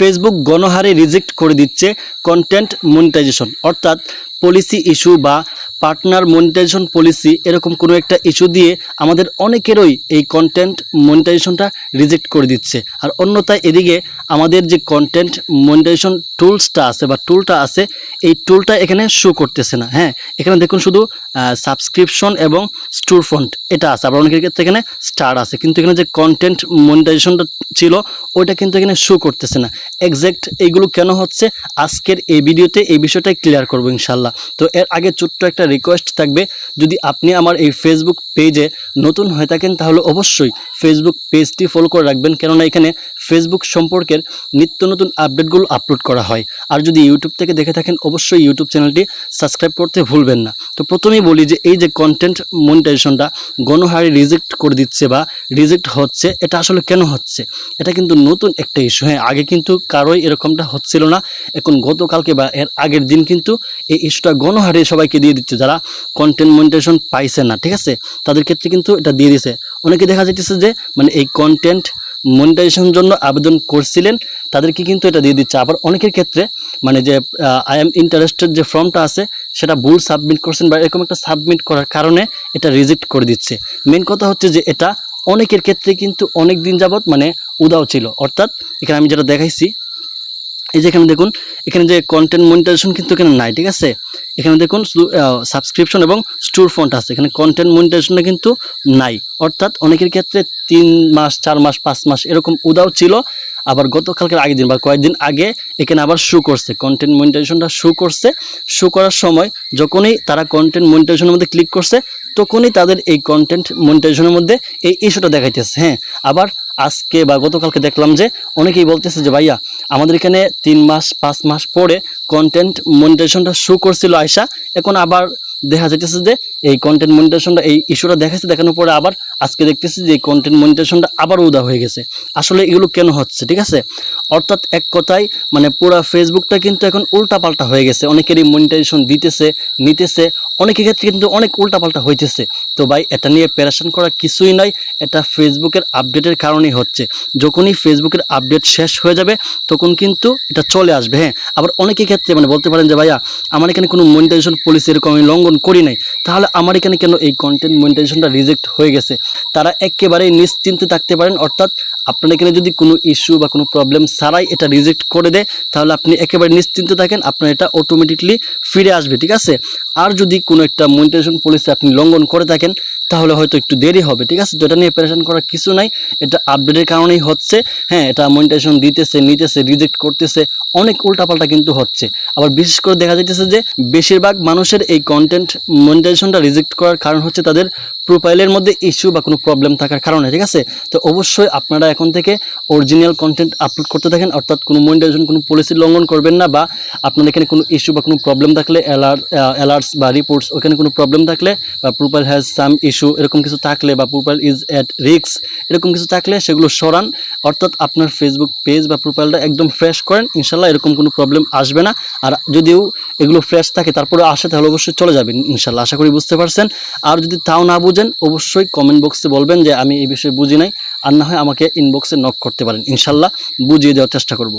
Facebook গণহারে reject করে দিচ্ছে কন্টেন্ট মনিটাইজেশন অর্থাৎ পলিসি ইস্যু বা পার্টনার মনিটাইজেশন পলিসি এরকম কোনো একটা ইস্যু দিয়ে আমাদের অনেকেরই এই কন্টেন্ট মনিটাইজেশনটা রিজেক্ট করে দিচ্ছে। আর অন্যথায় এদিকে আমাদের যে কন্টেন্ট মনিটাইজেশন টুলসটা আছে বা টুলটা আছে, এই টুলটা এখানে শো করতেছে না। হ্যাঁ এখানে দেখুন শুধু সাবস্ক্রিপশন এবং স্টোর ফন্ট এটা আছে। আবার অনেকের ক্ষেত্রে এখানে স্টার আছে। কিন্তু এখানে যে কন্টেন্ট মনিটাইজেশনটা ছিল, ওইটা কিন্তু এখানে শো করতেছে না। এক্স্যাক্ট এইগুলো কেন হচ্ছে? আজকের এই ভিডিওতে এই বিষয়টাই ক্লিয়ার করব ইনশাল্লাহ। তো এর আগে ছোট্ট একটা রিকোয়েস্ট থাকবে, যদি আপনি আমার এই ফেসবুক পেজে নতুন হয়ে থাকেন, তাহলে অবশ্যই ফেসবুক পেজটি ফলো করে রাখবেন। কেননা এখানে ফেসবুক সম্পর্কের নিত্য নতুন আপডেটগুলো আপলোড করা হয়। আর যদি ইউটিউব থেকে দেখে থাকেন, অবশ্যই ইউটিউব চ্যানেলটি সাবস্ক্রাইব করতে ভুলবেন না। তো প্রথমেই বলি যে, এই যে কন্টেন্ট মনিটাইজেশনটা গণহারে রিজেক্ট করে দিচ্ছে বা রিজেক্ট হচ্ছে, এটা আসলে কেন হচ্ছে? এটা কিন্তু নতুন একটা ইস্যু হ্যাঁ আগে কিন্তু কারোই এরকমটা হচ্ছিল না। এখন গতকালকে বা এর আগের দিন কিন্তু এই ইস্যুটা গণহারে সবাইকে দিয়ে দিচ্ছে। যারা কন্টেন্ট মনিটাইজেশন পাইছে না, ঠিক আছে? তাদের ক্ষেত্রে কিন্তু এটা দিয়ে দিছে। অনেকে দেখা যাইতেছে যে মানে এই কন্টেন্ট মনিটাইজেশন জন্য আবেদন করছিলেন, তাদেরকে কিন্তু এটা দিয়ে দিচ্ছে। আবার অনেকের ক্ষেত্রে মানে যে আই এম ইন্টারেস্টেড যে ফর্মটা আছে, সেটা ভুল সাবমিট করছেন বা এরকম একটা সাবমিট করার কারণে এটা রিজেক্ট করে দিচ্ছে। মেন কথা হচ্ছে যে এটা অনেকের ক্ষেত্রে কিন্তু অনেক দিন যাবত মানে উদাও ছিল। অর্থাৎ এখানে আমি যেটা দেখাইছি এই যে এখানে দেখুন, এখানে যে কন্টেন্ট মনিটাইজেশন কিন্তু এখানে নাই, ঠিক আছে? এখানে দেখুন, শুধু সাবস্ক্রিপশন এবং স্টোর ফন্ট আছে। এখানে কন্টেন্ট মনিটাইজেশনটা কিন্তু নাই। অর্থাৎ অনেকের ক্ষেত্রে তিন মাস, চার মাস, পাঁচ মাস এরকম উদাও ছিল। আবার গতকালকের আগের দিন বা কয়েকদিন আগে এখানে আবার শো করছে। কন্টেন্ট মনিটাইজেশনটা শো করছে। শো করার সময় যখনই তারা কন্টেন্ট মনিটাইজেশনের মধ্যে ক্লিক করছে, তখনই তাদের এই কন্টেন্ট মনিটাইজেশনের মধ্যে এই ইস্যুটা দেখাইতেছে। হ্যাঁ আবার আজকে বা গতকালকে দেখলাম যে অনেকেই বলতেছে যে, ভাইয়া, আমাদের এখানে তিন মাস, পাঁচ মাস পরে কন্টেন্ট মনিটাইজেশনটা শু করছিল আয়সা এখন আবার দেখা যাইতেছে যে এই কন্টেন্ট মনিটাইজেশনটা এই ইস্যুটা দেখাচ্ছে দেখানোর পরে আবার আজকে দেখতেছি যে এই কন্টেন্ট মনিটাইজেশনটা আবার উদা হয়ে গেছে। আসলে এগুলো কেন হচ্ছে, ঠিক আছে? অর্থাৎ এক কথায় মানে পুরো ফেসবুকটা কিন্তু এখন উল্টাপাল্টা হয়ে গেছে। অনেকেরই মনিটাইজেশন দিতেছে, নিতেছে, অনেকের ক্ষেত্রে কিন্তু অনেক উল্টাপাল্টা হইতেছে। তো ভাই, এটা নিয়ে প্যারাশন করা কিছুই নয় এটা ফেসবুকের আপডেটের কারণেই হচ্ছে। যখনই ফেসবুকের আপডেট শেষ হয়ে যাবে, তখন কিন্তু এটা চলে আসবে হ্যাঁ। আবার অনেকের ক্ষেত্রে মানে বলতে পারেন যে, ভাইয়া, আমার এখানে কোনো মনিটাইজেশন পলিসি এরকম আমি লঙ্ঘন করি নাই। তাহলে আমার এখানে কেন এই কন্টেন্ট মনিটাইজেশনটা রিজেক্ট হয়ে গেছে? তারা একেবারেই নিশ্চিন্তে থাকতে পারেন, অর্থাৎ আপনার এখানে যদি কোনো ইস্যু বা কোনো প্রবলেম ছাড়াই এটা রিজেক্ট করে দেয়, তাহলে আপনি একেবারে নিশ্চিন্তে থাকেন, আপনার এটা অটোমেটিকলি ফিরে আসবে, ঠিক আছে? আর যদি কোনো একটা মনিটেশন পলিসি আপনি লঙ্ঘন করে থাকেন, তাহলে হয়তো একটু দেরি হবে, ঠিক আছে? তো এটা নিয়ে প্যারেশান করার কিছু নাই, এটা আপডেটের কারণেই হচ্ছে। হ্যাঁ এটা মনিটেশন দিতেছে, নিতেছে রিজেক্ট করতেছে অনেক উল্টাপাল্টা কিন্তু হচ্ছে। আবার বিশেষ করে দেখা যাইতেছে যে, বেশিরভাগ মানুষের এই কন্টেন্ট মনিটাইজেশনটা রিজেক্ট করার কারণ হচ্ছে তাদের প্রোফাইলের মধ্যে ইস্যু বা কোনো প্রবলেম থাকার কারণে, ঠিক আছে? তো অবশ্যই আপনারা এখন থেকে অরিজিনাল কন্টেন্ট আপলোড করতে থাকেন, অর্থাৎ কোনো মনিটাইজেশন কোনো পলিসি লঙ্ঘন করবেন না বা আপনার এখানে কোনো ইস্যু বা কোনো প্রবলেম থাকলে অ্যালার্ট অ্যালার্টস বা রিপোর্টস ওখানে কোনো প্রবলেম থাকলে বা প্রোফাইল হ্যাজ সাম ইস্যু এরকম কিছু থাকলে বা প্রোফাইল ইজ অ্যাট রিক্স এরকম কিছু থাকলে সেগুলো সরান। অর্থাৎ আপনার ফেসবুক পেজ বা প্রোফাইলটা একদম ফ্রেশ করেন ইনশাল্লাহ এরকম কোনো প্রবলেম আসবে না। আর যদিও এগুলো ফ্রেশ থাকে, তারপরে আসে তাহলে অবশ্যই চলে যাবেন ইনশাল্লাহ আশা করি বুঝতে পারছেন। আর যদি তাও না বুঝেন, অবশ্যই কমেন্ট বক্সে বলবেন যে আমি এই বিষয়ে বুঝি নাই। আর না হয় আমাকে ইনবক্সে নক করতে পারেন। ইনশাল্লাহ বুঝিয়ে দেওয়ার চেষ্টা করব।